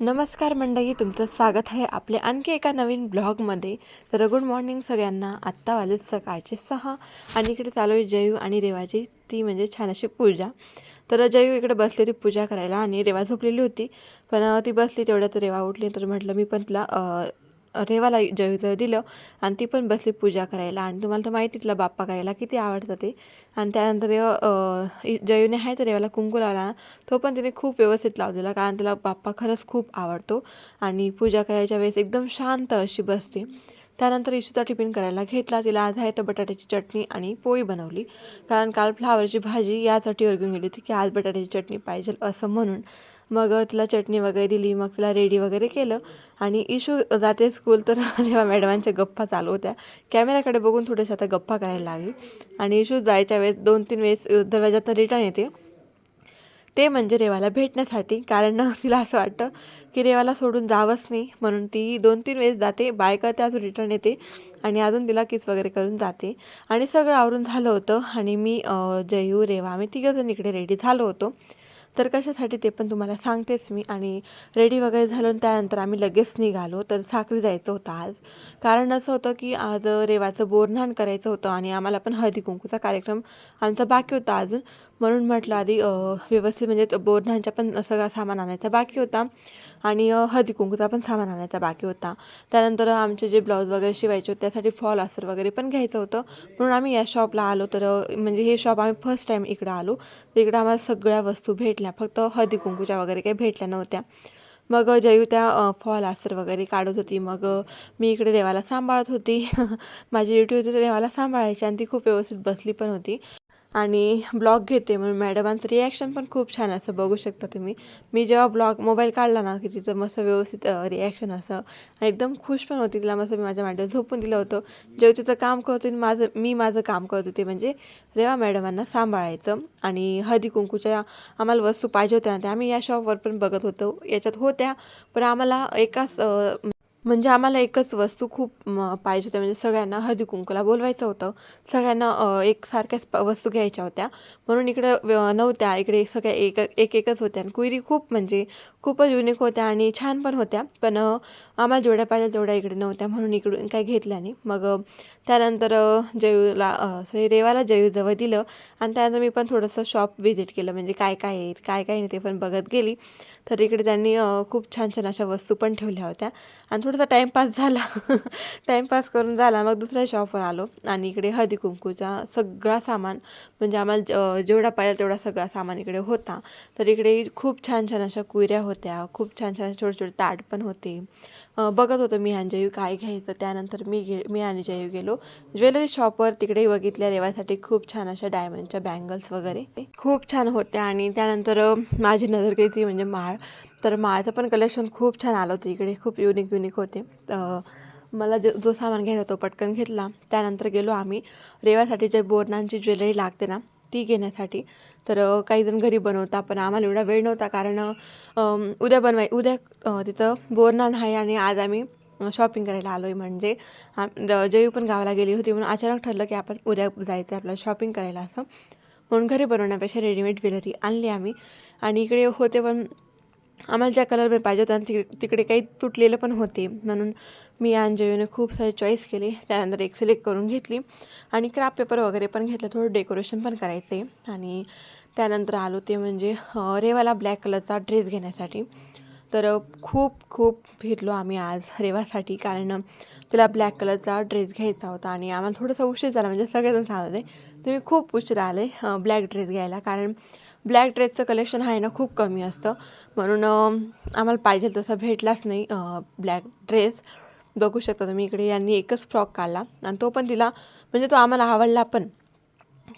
नमस्कार मंडळी तुमचं स्वागत आहे आपल्या आणखी एका नवीन ब्लॉगमध्ये. तर गुड मॉर्निंग सगळ्यांना. आत्ता वाजत सकाळचे सहा आणि इकडे चालू आहे जयू आणि रेवाची. ती म्हणजे छान अशी पूजा. तर जयू इकडे बसली होती पूजा करायला आणि रेवा झोपलेली होती. पण ती बसली तेवढ्यात रेवा उठली. तर म्हटलं मी पण तिला रेवाला जयूचं दिलं आणि ती पण बसली पूजा करायला. आणि तुम्हाला तर माहिती तिला बाप्पा करायला किती आवडतं ते. आणि त्यानंतर जयूने आहे तर रेवाला कुंकू लावला तो पण तिने खूप व्यवस्थित लावलेला. कारण तिला बाप्पा खरंच खूप आवडतो. आणि पूजा करायच्या वेळेस एकदम शांत अशी बसते. त्यानंतर इशूचा टिफिन करायला घेतला. तिला आज आहे तर बटाट्याची चटणी आणि पोळी बनवली. कारण काल फ्लावरची भाजी यासाठी घेऊन गेली होती की आज बटाट्याची चटणी पाहिजे असं म्हणून. मग तिला चटणी वगैरे दिली मग तिला रेडी वगैरे केलं. आणि इशू जाते स्कूल तर रेवा मॅडमांच्या गप्पा चालू होत्या. कॅमेऱ्याकडे बघून थोडेसे आता गप्पा करायला लागली. आणि इशू जायच्या वेळेस दोन तीन वेळेस दरवाजातून रिटर्न येते. ते म्हणजे रेवाला भेटण्यासाठी कारण तिला असं वाटतं की रेवाला सोडून जावंच नाही. म्हणून ती दोन तीन वेळेस जाते. बाय करते अजून रिटर्न येते. आणि अजून तिला किस वगैरे करून जाते. आणि सगळं आवरून झालं होतं. आणि मी जयू रेवा आम्ही तिघंजण इकडे रेडी झालो होतो. तर कशासाठी ते पण तुम्हाला सांगतेच मी. आणि रेडी वगैरे झालो त्यानंतर आम्ही लगेच निघालो. तर साखरी जायचं होतं आज. कारण असं होतं की आज रेवाचं बोरन्हाण करायचं होतं आणि आम्हाला पण हळदी कुंकूचा कार्यक्रम आमचा बाकी होता अजून. म्हणून म्हटलं आधी व्यवस्थित म्हणजे बोरन्हाणचा पण सगळा सामान आणायचा बाकी होता. आणि हळदी कुंकूचा पण सामान आणायचा बाकी होता. त्यानंतर आमचे जे ब्लाऊज वगैरे शिवायचे होते त्यासाठी फॉल असर वगैरे पण घ्यायचं होतं. म्हणून आम्ही या शॉपला आलो तर म्हणजे हे शॉप आम्ही फर्स्ट टाईम इकडं आलो. तर इकडं आम्हाला सगळ्या वस्तू भेटल्या फक्त हळदी कुंकूच्या वगैरे काही भेटल्या नव्हत्या. मग जयू त्या फॉल आस्तर वगैरे काढत होती. मग मी इकडे देवाला सांभाळत होती. माझी ड्युटी होती तर देवाला सांभाळायची आणि ती खूप व्यवस्थित बसली पण होती. आणि ब्लॉग घेते म्हणून मॅडमांचं रिॲक्शन पण खूप छान असं बघू शकता तुम्ही. मी जेव्हा ब्लॉग मोबाईल काढला ना की तिचं मस्त व्यवस्थित रिॲक्शन असं आणि एकदम खुश पण होती. तिला मस्त मी माझ्या मॅडम झोपून दिलं होतं. जेव्हा तिचं काम करत होती आणि माझं मी माझं काम करत होते. म्हणजे रेवा मॅडमांना सांभाळायचं. आणि हळदी कुंकूच्या आम्हाला वस्तू पाहिजे होत्या ना त्या आम्ही या शॉपवर पण बघत होतो. याच्यात होत्या पण आम्हाला एकाच म्हणजे आम्हाला एकच वस्तू खूप पाहिजे होत्या. म्हणजे सगळ्यांना हळदी कुंकूला बोलवायचं होतं. सगळ्यांना एकसारख्याच वस्तू घ्यायच्या होत्या. म्हणून इकडं नव्हत्या. इकडे सगळ्या एक एक एकच होत्या. आणि कुयरी खूप म्हणजे खूपच युनिक होत्या आणि छान पण होत्या. पण आम्हाला जेवढ्या पाहिजे तेवढ्या इकडे नव्हत्या. म्हणून इकडून काही घेतल्या नाही. मग त्यानंतर जयूला सॉरी रेवाला जयूजवळ दिलं. आणि त्यानंतर मी पण थोडंसं शॉप व्हिजिट केलं. म्हणजे काय काय आहे काय काय नाही ते पण बघत गेली. तर इकडे त्यांनी खूप छान छान अशा वस्तू पण ठेवल्या होत्या. आणि थोडासा टाईमपास झाला. टाईमपास करून झाला. मग दुसऱ्या शॉपवर आलो. आणि इकडे हळदी कुंकूचा सगळा सामान म्हणजे आम्हाला ज- जेवढा पाहिजे तेवढा सगळा सामान इकडे होता. तर इकडे खूप छान छान अशा कुयऱ्या होत्या. खूप छान छान छोटे छोटे ताट पण होते. बघत होतो मी आणि जयू काय घ्यायचं. त्यानंतर मी गे मी आणि जयू गेलो. ज्वेलरी शॉपवर तिकडे बघितल्या रेवासाठी खूप छान अशा डायमंडच्या बँगल्स वगैरे. खूप छान होत्या आणि त्यानंतर माझी नजर गेली ती म्हणजे माळ. तर माळचं पण कलेक्शन खूप छान आलं होतं. इकडे खूप युनिक युनिक होते. मला जे जो सामान घ्यायचा तो पटकन घेतला. त्यानंतर गेलो आम्ही. रेवासाठी जे बोरणांची ज्वेलरी लागते ना ती घेण्यासाठी. तर काहीजण काही जण घरी बनवता पण आम्हाला एवढा वेळ नव्हता. कारण उद्या बनवाय उद्या तिचं बोरणान आहे आणि आज आम्ही शॉपिंग करायला आलो आहे म्हणजे आम- पण गावाला गेली होती म्हणून अचानक ठरलं की आपण उद्या जायचं आहे आपल्याला शॉपिंग करायला असं. म्हणून घरी बनवण्यापेक्षा रेडीमेड ज्वेलरी आणली आम्ही. आणि इकडे होते पण आम्हाला ज्या कलरमध्ये पाहिजे होत्या तिकडे तिकडे काही तुटलेलं पण होते. म्हणून मी अंजयूने खूप सारे चॉईस केले. त्यानंतर एक सिलेक्ट करून घेतली. आणि क्राफ्ट पेपर वगैरे पण घेतलं. थोडं डेकोरेशन पण करायचं. आहे आणि त्यानंतर आलो ते म्हणजे रेवाला ब्लॅक कलरचा ड्रेस घेण्यासाठी. तर खूप खूप फिरलो आम्ही आज रेवासाठी. कारण तिला ब्लॅक कलरचा ड्रेस घ्यायचा होता. आणि आम्हाला थोडासा उशीर झाला. म्हणजे सगळेजण सांगत होते तुम्ही खूप उशीर आले ब्लॅक ड्रेस घ्यायला. कारण ब्लॅक ड्रेसचं कलेक्शन आहे ना खूप कमी असतं. म्हणून आम्हाला पाहिजे तसा भेटलाच नाही ब्लॅक ड्रेस. बघू शकता तुम्ही इकडे यांनी एकच फ्रॉक काढला आणि तो पण तिला म्हणजे तो आम्हाला आवडला पण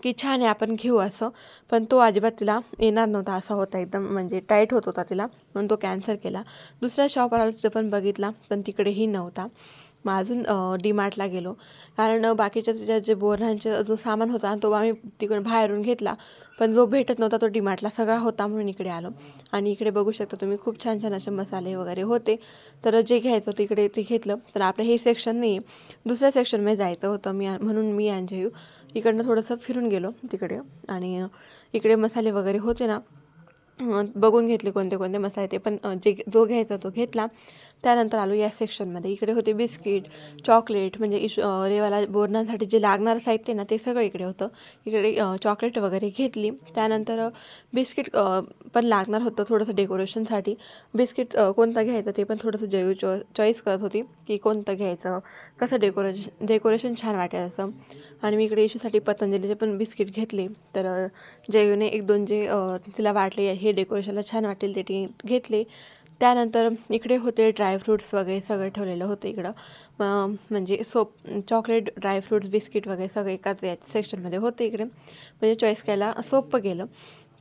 की छान आहे आपण घेऊ असं. पण तो अजिबात तिला येणार नव्हता असा होता एकदम म्हणजे टाईट होत होता तिला. म्हणून तो कॅन्सल केला. दुसऱ्या शॉपवर आलो तिथं पण बघितला पण तिकडेही नव्हता. मग अजून डी मार्टला गेलो. कारण बाकीच्या त्याच्या जे बोरांचे जो सामान होता तो आम्ही तिकडून बाहेरून घेतला. पण जो भेटत नव्हता तो डी मार्टला सगळा होता म्हणून इकडे आलो. आणि इकडे बघू शकता तुम्ही खूप छान छान असे मसाले वगैरे होते. तर जे घ्यायचं होतं इकडे ते घेतलं. तर आपलं हे सेक्शन नाही आहे दुसऱ्या सेक्शनमध्ये जायचं होतं मी म्हणून मी आणि इकडनं थोडंसं फिरून गेलो तिकडे. आणि इकडे मसाले वगैरे होते ना बघून घेतले कोणते कोणते मसाले ते. पण जे जो घ्यायचा तो घेतला. त्यानंतर आलो या सेक्शनमध्ये इकडे होते बिस्किट चॉकलेट म्हणजे इश रेवाला बोरणासाठी जे लागणारं साहित्य ना ते सगळं इकडे होतं. इकडे चॉकलेट वगैरे घेतली. त्यानंतर बिस्किट पण लागणार होतं थोडंसं डेकोरेशनसाठी बिस्किट कोणतं घ्यायचं ते पण थोडंसं जयू चॉ चॉईस करत होती की कोणतं घ्यायचं कसं डेकोरेशन डेकोरेशन छान वाटेल असं. आणि मी इकडे इशूसाठी पतंजलीचे पण बिस्किट घेतले. तर जयूने एक दोन जे तिला वाटले हे डेकोरेशनला छान वाटेल ते ती घेतले. त्यानंतर इकडे होते ड्रायफ्रूट्स वगैरे सगळं ठेवलेलं होतं इकडं. म्हणजे सोप चॉकलेट ड्रायफ्रूट्स बिस्किट वगैरे सगळे एकाच या सेक्शनमध्ये होते इकडे. म्हणजे चॉईस करायला सोपं गेलं.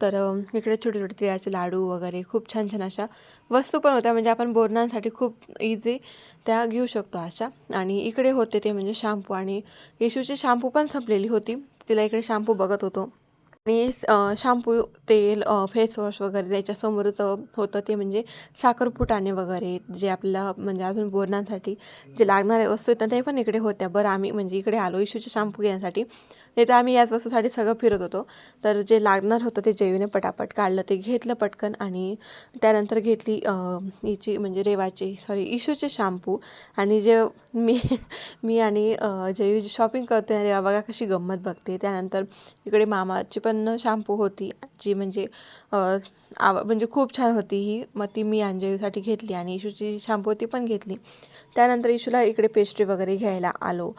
तर इकडे छोटे छोटे तिळाचे लाडू वगैरे खूप छान छान अशा वस्तू पण होत्या. म्हणजे आपण बोरणांसाठी खूप इझी त्या घेऊ शकतो अशा. आणि इकडे होते ते म्हणजे शॅम्पू आणि येशूची शॅम्पू पण संपलेली होती. तिला इकडे शॅम्पू बघत होतो. आणि शॅम्पू तेल फेसवॉश वगैरे त्याच्यासमोरच होतं ते म्हणजे साखरपुटाणे वगैरे जे आपल्याला म्हणजे अजून बोरणांसाठी जे लागणाऱ्या वस्तू आहेत ना ते पण इकडे होत्या. बरं आम्ही म्हणजे इकडे आलो इशूचे शॅम्पू घेण्यासाठी. नाही तर आम्ही याच वस्तूसाठी सगळं फिरत होतो. तर जे लागणार होतं ते जेवीने पटापट काढलं ते घेतलं पटकन आणि त्यानंतर घेतली हिची म्हणजे रेवाची सॉरी इशूचे शॅम्पू आणि जे मी मी आणि अ, जी शॉपिंग करते रेवा बघा कशी गंमत बघते. त्यानंतर इकडे मामाची पण शॅम्पू होती जी म्हणजे आव म्हणजे खूप छान होती ही. मग ती मी अंजयूसाठी घेतली आणि इशूची शॅम्पू ती पण घेतली. त्यानंतर इशूला इकडे पेस्ट्री वगैरे घ्यायला आलो.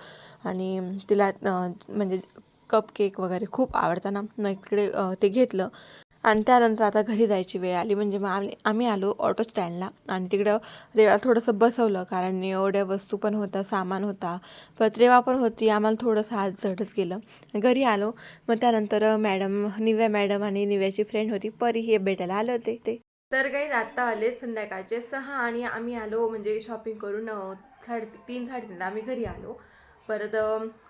आणि तिला म्हणजे कप केक वगैरे खूप आवडतं ना मग इकडे ते घेतलं. आणि त्यानंतर आता घरी जायची वेळ आली. म्हणजे मग आम्ही आम्ही आलो ऑटो स्टँडला आणि तिकडं रेवा थोडंसं बसवलं कारण एवढ्या वस्तू पण होत्या सामान होता. परत रेवा पण होती आम्हाला थोडंसं हात झटच गेलं. घरी आलो. मग त्यानंतर मॅडम निव्या मॅडम आणि निव्याची फ्रेंड होती. परी हे भेटायला आले होते ते तर काही आत्ता आले संध्याकाळचे सहा आणि आम्ही आलो म्हणजे शॉपिंग करून साडे तीन साडेतीनला आम्ही घरी आलो. परत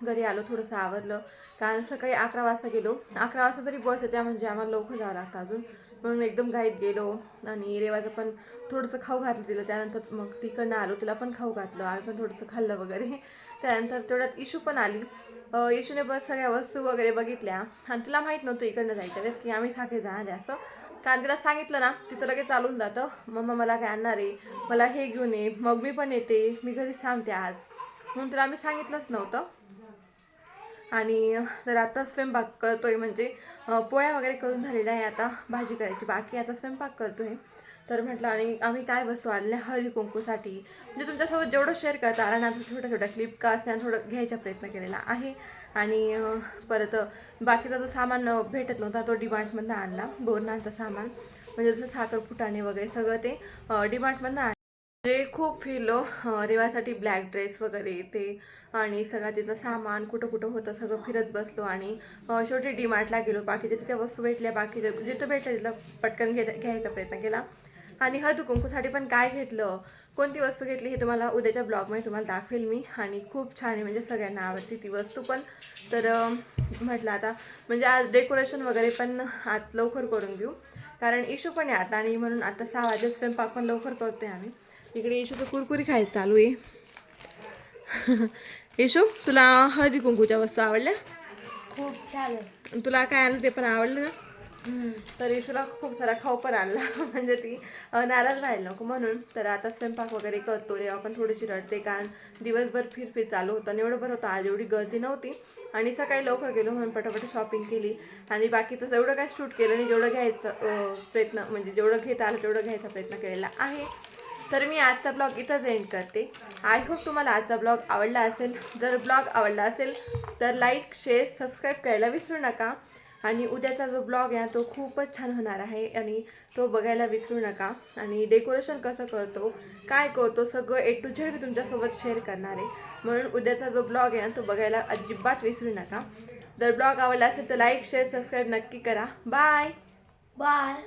घरी आलो थोडंसं आवरलं. कारण सकाळी अकरा वाजता गेलो. अकरा वाजता तरी बस येते म्हणजे आम्हाला लवकर जावं लागतं अजून. म्हणून एकदम घाईत गेलो आणि रेवाचं पण थोडंसं खाऊ घातलं तिला. त्यानंतर मग तिकडनं आलो तिला पण खाऊ घातलं. आम्ही पण थोडंसं खाल्लं वगैरे. त्यानंतर तेवढ्यात इशू पण आली. इशूने बस सगळ्या वस्तू वगैरे बघितल्या. आणि तिला माहीत नव्हतं इकडनं जायच्या वेळेस की आम्ही साखरे जाणार आहे असं. कारण तिला सांगितलं ना तिचं लगेच चालून जातं. मम्मा मला काय आणणार आहे? मला हे घेऊन ये. मग मी पण येते. मी घरीच थांबते आज. म्हणून तर आम्ही सांगितलंच नव्हतं. आणि तर आता स्वयंपाक करतो आहे म्हणजे पोळ्या वगैरे करून झालेल्या आहे आता भाजी करायची. बाकी आता स्वयंपाक करतो आहे तर म्हटलं आणि आम्ही काय वस्तू आणल्या हळदी कुंकूसाठी. म्हणजे तुमच्यासोबत जेवढं शेअर करता आला ना छोट्या छोट्या क्लिप का असल्या थोडं घ्यायचा प्रयत्न केलेला आहे. आणि परत बाकीचा जो सामान भेटत नव्हता तो डिमार्टमधनं आणला बोरणांचं सामान. म्हणजे जसं साखर फुटाणे वगैरे सगळं ते डिमार्टमधनं म्हणजे खूप फिरलो रेवासाठी ब्लॅक ड्रेस वगैरे ते आणि सगळा तिचं सामान कुठं कुठं होतं सगळं फिरत बसलो आणि शेवटी डीमार्टला गेलो. बाकीच्या तिच्या वस्तू भेटल्या बाकीच्या जिथं भेटल्या तिथं पटकन घे घ्यायचा प्रयत्न केला. आणि हळद कुंकूसाठी पण काय घेतलं? कोणती वस्तू घेतली हे तुम्हाला उद्याच्या ब्लॉगमध्ये तुम्हाला दाखवेल मी. आणि खूप छान आहे म्हणजे सगळ्यांना आवडते ती वस्तू पण. तर म्हटलं आता म्हणजे आज डेकोरेशन वगैरे पण आत लवकर करून घेऊ. कारण इशू पण आहे आता आणि म्हणून आता सहा वाजता स्वयंपाक पण लवकर करतोय आम्ही. इकडे इशूचं कुरकुरी खायचं चालू आहे. इशू तुला हळदी कुंकूच्या वस्तू आवडल्या? खूप छान तुला काय आणलं ते पण आवडलं ना. तर इशूला खूप सारा खाऊ पण आणला. म्हणजे ती नाराज व्हायला नको म्हणून. तर आता स्वयंपाक वगैरे करतो रे. आपण थोडीशी रडते कारण दिवसभर फिरफिर चालू होतं आणि एवढं बरं होतं. आज एवढी गर्दी नव्हती. आणि सकाळी लवकर गेलो म्हणून पटापट शॉपिंग केली. आणि बाकीचं एवढं काय शूट केलं नाही जेवढं घ्यायचं प्रयत्न म्हणजे जेवढं घेता आलं तेवढं घ्यायचा प्रयत्न केलेला आहे. तर मी आजचा ब्लॉग इथंच एंड करते. आय होप तुम्हाला आजचा ब्लॉग आवडला असेल. जर ब्लॉग आवडला असेल तर लाईक शेअर सबस्क्राईब करायला विसरू नका. आणि उद्याचा जो ब्लॉग आहे तो खूपच छान होणार आहे. आणि तो बघायला विसरू नका. आणि डेकोरेशन कसं करतो काय करतो सगळं ए टू झेड मी तुमच्यासोबत शेअर करणार आहे. म्हणून उद्याचा जो ब्लॉग आहे ना तो बघायला अजिबात विसरू नका. जर ब्लॉग आवडला असेल तर लाईक शेअर सबस्क्राईब नक्की करा. Bye bye